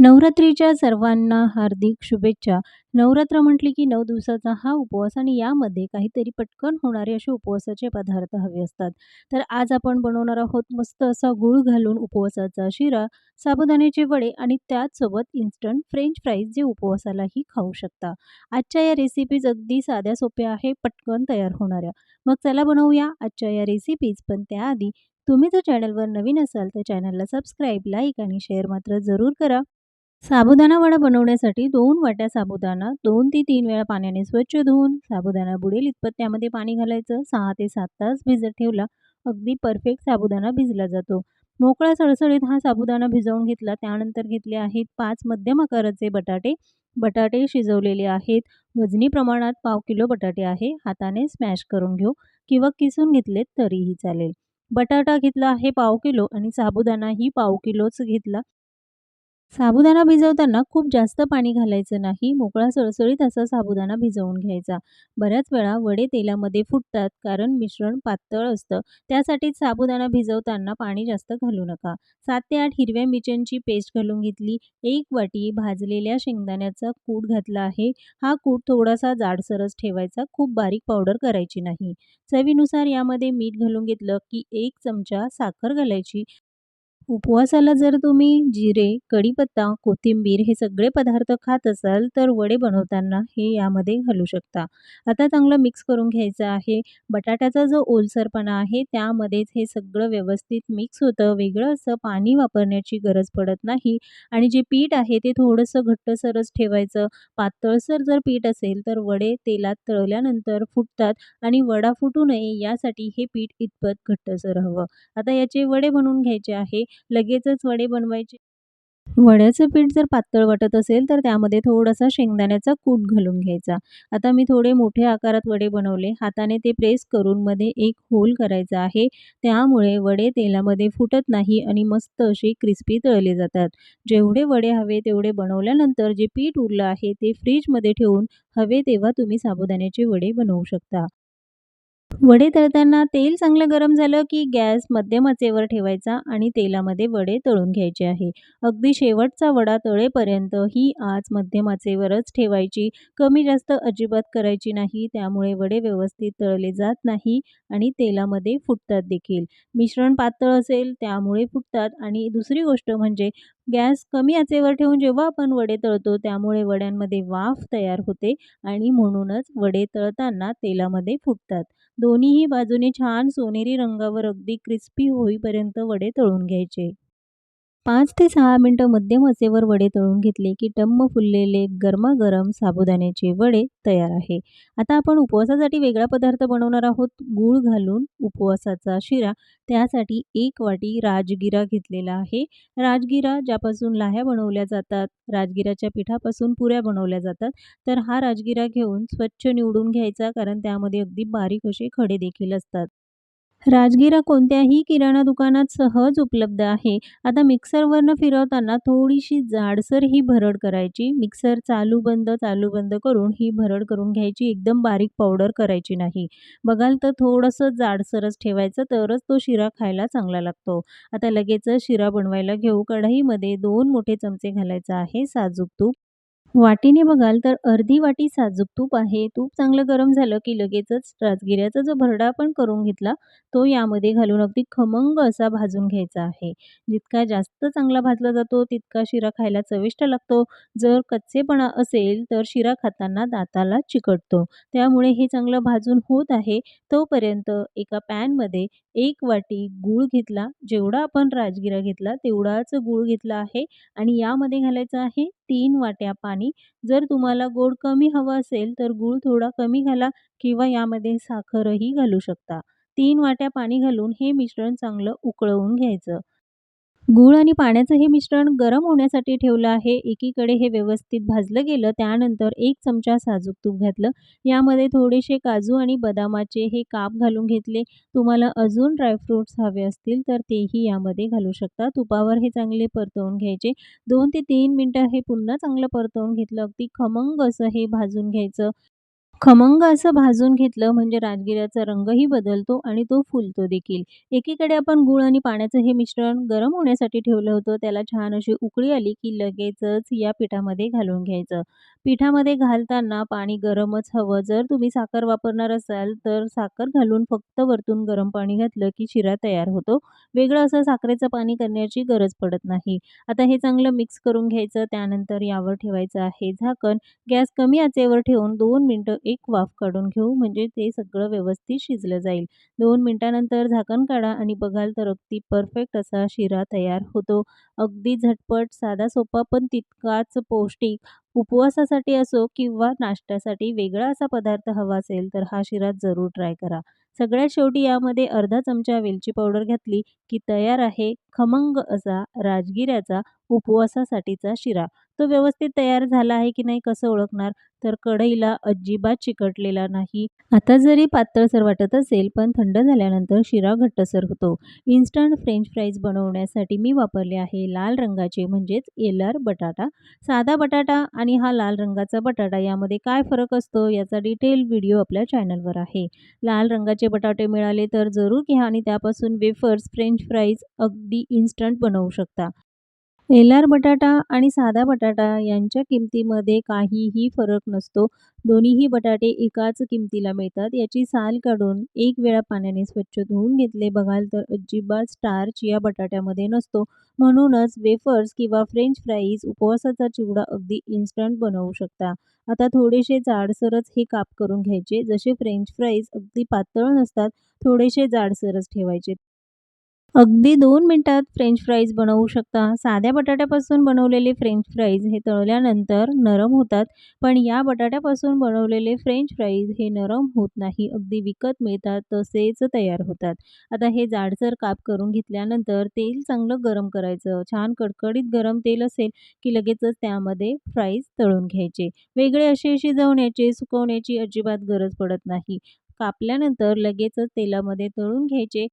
नवरात्रीच्या सर्वांना हार्दिक शुभेच्छा. नवरात्र म्हटली की नऊ दिवसाचा हा उपवास आणि यामध्ये काहीतरी पटकन होणारे असे उपवासाचे पदार्थ हवे असतात. तर आज आपण बनवणार आहोत मस्त असा गूळ घालून उपवासाचा शिरा, साबुदाण्याचे वडे आणि त्याचसोबत इन्स्टंट फ्रेंच फ्राईज जे उपवासालाही खाऊ शकता. आजच्या या रेसिपीज अगदी साध्या सोप्या आहे, पटकन तयार होणाऱ्या. मग चला बनवूया आजच्या या रेसिपीज. पण त्याआधी तुम्ही जर चॅनलवर नवीन असाल तर चॅनलला सबस्क्राईब, लाईक आणि शेअर मात्र जरूर करा. साबुदाणा वडा बनवण्यासाठी दोन वाट्या साबुदाणा दोन ते तीन वेळा पाण्याने स्वच्छ धुवून साबुदाणा बुडेल इतपत त्यामध्ये पाणी घालायचं. सहा ते सात तास भिजत ठेवला. अगदी परफेक्ट साबुदाणा भिजला जातो. मोकळा सळसळीत हा साबुदाणा भिजवून घेतला. त्यानंतर घेतले आहेत पाच मध्यम आकाराचे बटाटे. बटाटे शिजवलेले आहेत. वजनी प्रमाणात पाव किलो बटाटे आहे. हाताने स्मॅश करून घेऊ किंवा किसून घेतलेत तरीही चालेल. बटाटा घेतला आहे पाव किलो आणि साबुदाणाही पाव किलोच घेतला. साबुदाणा भिजवताना खूप जास्त पाणी घालायचं नाही. मोकळा सळसळीत असा साबुदाणा भिजवून घ्यायचा. बऱ्याच वेळा वडे तेलामध्ये फुटतात कारण मिश्रण पातळ असतं. त्यासाठी साबुदाणा भिजवताना पाणी जास्त घालू नका. सात ते आठ हिरव्या मिरच्यांची पेस्ट घालून घेतली. एक वाटी भाजलेल्या शेंगदाण्याचा कूट घातला आहे. हा कूट थोडासा जाडसरस ठेवायचा. खूप बारीक पावडर करायची नाही. चवीनुसार यामध्ये मीठ घालून घेतलं की एक चमचा साखर घालायची. उपवासाला जर तुम्ही जिरे कढीपत्ता कोथिंबीर हे सगळे पदार्थ खात असाल तर वडे बनवताना हे यामध्ये घालू शकता. आता चांगलं मिक्स करून घ्यायचं आहे. बटाट्याचा जो ओलसरपणा आहे त्यामध्येच हे सगळं व्यवस्थित मिक्स होतं. वेगळं असं पाणी वापरण्याची गरज पडत नाही. आणि जे पीठ आहे ते थोडंसं घट्टसरच ठेवायचं. पातळसर जर पीठ असेल तर वडे तेलात तळल्यानंतर फुटतात आणि वडा फुटू नये यासाठी हे पीठ इतपत घट्टसर हवं. आता याचे वडे बनवून घ्यायचे आहे. लगेचच वडे बनवायचे. वड्याचं पीठ जर पातळ वाटत असेल तर त्यामध्ये थोडासा शेंगदाण्याचा कूट घालून घ्यायचा. आता मी थोडे मोठे आकारात वडे बनवले. हाताने ते प्रेस करून मध्ये एक होल करायचा आहे. त्यामुळे वडे तेलामध्ये फुटत नाही आणि मस्त असे क्रिस्पी तळले जातात. जेवढे वडे हवे तेवढे बनवल्यानंतर जे पीठ उरलं आहे ते फ्रीजमध्ये ठेवून हवे तेव्हा तुम्ही साबुदाण्याचे वडे बनवू शकता. वडे तळताना तेल चांगलं गरम झालं की गॅस मध्यम आचेवर ठेवायचा आणि तेलामध्ये वडे तळून घ्यायचे आहे. अगदी शेवटचा वडा तळेपर्यंत ही आज मध्यम आचेवरच ठेवायची. कमी जास्त अजिबात करायची नाही त्यामुळे वडे व्यवस्थित तळले जात नाही आणि तेलामध्ये फुटतात देखील. मिश्रण पातळ असेल त्यामुळे फुटतात. आणि दुसरी गोष्ट म्हणजे गॅस कमी आचेवर ठेवून जेव्हा आपण वडे तळतो त्यामुळे वड्यांमध्ये वाफ तयार होते आणि म्हणूनच वडे तळताना तेलामध्ये फुटतात. दोन्हीही बाजूने छान सोनेरी रंगावर अगदी क्रिस्पी होईपर्यंत वडे तळून घ्यायचे. पाच ते सहा मिनटं मध्यम असेवर वडे तळून घेतले की टम्म फुललेले गरमागरम साबुदाण्याचे वडे तयार आहे. आता आपण उपवासासाठी वेगळा पदार्थ बनवणार आहोत. गूळ घालून उपवासाचा शिरा त्यासाठी एक वाटी राजगिरा घेतलेला आहे. राजगिरा ज्यापासून लाह्या बनवल्या जातात राजगिराच्या पिठापासून पुऱ्या बनवल्या जातात तर हा राजगिरा घेऊन स्वच्छ निवडून घ्यायचा कारण त्यामध्ये अगदी बारीक असे खडे देखील असतात. राजगिरा कोणत्याही किराणा दुकानात सहज उपलब्ध आहे. आता मिक्सरवरनं फिरवताना थोडीशी जाडसर ही भरड करायची. मिक्सर चालू बंद चालू बंद करून ही भरड करून घ्यायची. एकदम बारीक पावडर करायची नाही. बघाल तर थोडंसं जाडसरच ठेवायचं तरच तो शिरा खायला चांगला लागतो. आता लगेचच शिरा बनवायला घेऊ. कढईमध्ये दोन मोठे चमचे घालायचं आहे. साजूक तूप वाटीने बघाल तर अर्धी वाटी साजूक तूप आहे. तूप चांगलं गरम झालं की लगेचच राजगिऱ्याचा जो भरडा आपण करून घेतला तो यामध्ये घालून अगदी खमंग असा भाजून घ्यायचा आहे. जितका जास्त चांगला भाजला जातो तितका शिरा खायला चविष्ट लागतो. जर कच्चेपणा असेल तर शिरा खाताना दाताला चिकटतो. त्यामुळे हे चांगलं भाजून होत आहे. तोपर्यंत एका पॅनमध्ये एक वाटी गूळ घेतला. जेवढा आपण राजगिरा घेतला तेवढाच गूळ घेतला आहे. आणि यामध्ये घालायचं आहे तीन वाट्या पाणी. जर तुम्हाला गोड कमी हवं असेल तर गूळ थोडा कमी घाला किंवा यामध्ये साखरही घालू शकता. तीन वाट्या पाणी घालून हे मिश्रण चांगलं उकळवून घ्यायचं. गूळ आणि पाण्याचं हे मिश्रण गरम होण्यासाठी ठेवलं आहे. एकीकडे हे व्यवस्थित भाजलं गेलं त्यानंतर एक चमचा साजूक तूप घातलं. यामध्ये थोडेसे काजू आणि बदामाचे हे काप घालून घेतले. तुम्हाला अजून ड्रायफ्रूट्स हवे असतील तर तेही यामध्ये घालू शकता. तुपावर हे चांगले परतवून घ्यायचे. दोन ते तीन मिनटं हे पुन्हा चांगलं परतवून घेतलं. अगदी खमंग असं हे भाजून घ्यायचं. खमंग असं भाजून घेतलं म्हणजे राजगिऱ्याचा रंगही बदलतो आणि तो फुलतो देखील. एकीकडे आपण गूळ आणि पाण्याचं हे मिश्रण गरम होण्यासाठी ठेवलं होतं. त्याला छान अशी उकळी आली की लगेचच या पिठामध्ये घालून घ्यायचं. पिठामध्ये घालताना पाणी गरमच हवं. जर तुम्ही साखर वापरणार असाल तर साखर घालून फक्त वरतून गरम पाणी घातलं की शिरा तयार होतो. वेगळं असं साखरेचं पाणी करण्याची गरज पडत नाही. आता हे चांगलं मिक्स करून घ्यायचं. त्यानंतर यावर ठेवायचं आहे झाकण. गॅस कमी आचेवर ठेवून दोन मिनटं एक वाफ काढून घेऊ म्हणजे ते सगळं व्यवस्थित शिजलं जाईल. दोन मिनटानंतर झाकण काढा आणि बघाल तर अगदी परफेक्ट असा शिरा तयार होतो. अगदी झटपट, साधा सोपा पण तितकाच पौष्टिक. उपवासासाठी असो किंवा नाश्त्यासाठी वेगळा असा पदार्थ हवा असेल तर हा शिरा जरूर ट्राय करा. सगळ्यात शेवटी यामध्ये अर्धा चमचा वेलची पावडर घातली की तयार आहे खमंग असा राजगिऱ्याचा उपवासासाठीचा शिरा. तो व्यवस्थित तयार झाला आहे की नाही कसं ओळखणार? तर कढईला अजिबात चिकटलेला नाही. आता जरी पातळसर वाटत असेल पण थंड झाल्यानंतर शिरा घट्टसर होतो. इन्स्टंट फ्रेंच फ्राईज बनवण्यासाठी मी वापरले आहे लाल रंगाचे म्हणजेच एलर बटाटा. साधा बटाटा आणि हा लाल रंगाचा बटाटा यामध्ये काय फरक असतो याचा डिटेल व्हिडिओ आपल्या चॅनलवर आहे. लाल रंगाचे बटाटे मिळाले तर जरूर घ्या आणि त्यापासून वेफर्स फ्रेंच फ्राईज अगदी इन्स्टंट बनवू शकता. एलार बटाटा आणि साधा बटाटा यांच्या किमतीमध्ये काहीही फरक नसतो. दोन्हीही बटाटे एकाच किमतीला मिळतात. याची साल काढून एक वेळा पाण्याने स्वच्छ धुवून घेतले. बघाल तर अजिबात स्टार्च या बटाट्यामध्ये नसतो. म्हणूनच वेफर्स किंवा फ्रेंच फ्राईज उपवासाचा चिवडा अगदी इन्स्टंट बनवू शकता. आता थोडेसे जाडसरच हे काप करून घ्यायचे. जसे फ्रेंच फ्राईज अगदी पातळ नसतात, थोडेसे जाडसरच ठेवायचे. अगदी दोन मिनटात फ्रेंच फ्राईज बनवू शकता. साध्या बटाट्यापासून बनवलेले फ्रेंच फ्राईज हे तळल्यानंतर नरम होतात. पण या बटाट्यापासून बनवलेले फ्रेंच फ्राईज हे नरम होत नाही. अगदी विकत मिळतात तसेच तयार होतात. आता हे जाडसर काप करून घेतल्यानंतर तेल चांगलं गरम करायचं. छान कडकडीत गरम तेल असेल की लगेचच त्यामध्ये फ्राईज तळून घ्यायचे. वेगळे असे शिजवण्याचे सुकवण्याची अजिबात गरज पडत नाही. कापल्यानंतर लगेचच तेलामध्ये तळून घ्यायचे.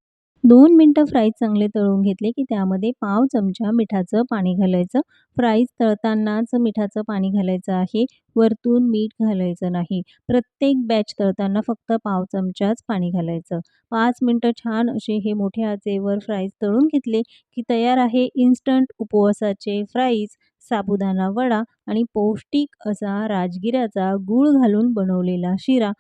दोन मिनटं फ्राईज चांगले तळून घेतले की त्यामध्ये पाव चमचा मिठाचं पाणी घालायचं. फ्राईज तळतानाच मिठाचं पाणी घालायचं आहे. वरतून मीठ घालायचं नाही. प्रत्येक बॅच तळताना फक्त पाव चमचाच पाणी घालायचं. पाच मिनटं छान असे हे मोठ्या आचेवर फ्राईज तळून घेतले की तयार आहे इन्स्टंट उपवासाचे फ्राईज, साबुदाणा वडा आणि पौष्टिक असा राजगिऱ्याचा गूळ घालून बनवलेला शिरा.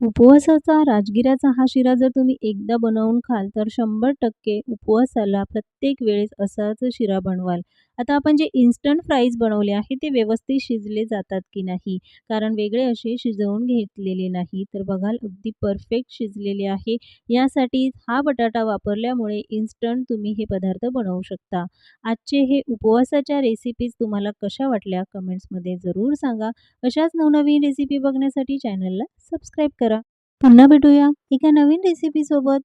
उपवासाचा राजगिऱ्याचा हा शिरा जर तुम्ही एकदा बनवून खाल तर 100% उपवासाला प्रत्येक वेळेस असाच शिरा बनवाल. आता आपण जे इन्स्टंट फ्राईज बनवले आहे ते व्यवस्थित शिजले जातात की नाही? कारण वेगळे असे शिजवून घेतलेले नाही. तर बघाल अगदी परफेक्ट शिजलेले आहे. यासाठी हा बटाटा वापरल्यामुळे इन्स्टंट तुम्ही हे पदार्थ बनवू शकता. आजचे हे उपवासाच्या रेसिपीज तुम्हाला कशा वाटल्या कमेंट्समध्ये जरूर सांगा. अशाच नवनवीन रेसिपी बघण्यासाठी चॅनलला सबस्क्राईब करा. पुन्हा भेटूया एका नवीन रेसिपीसोबत.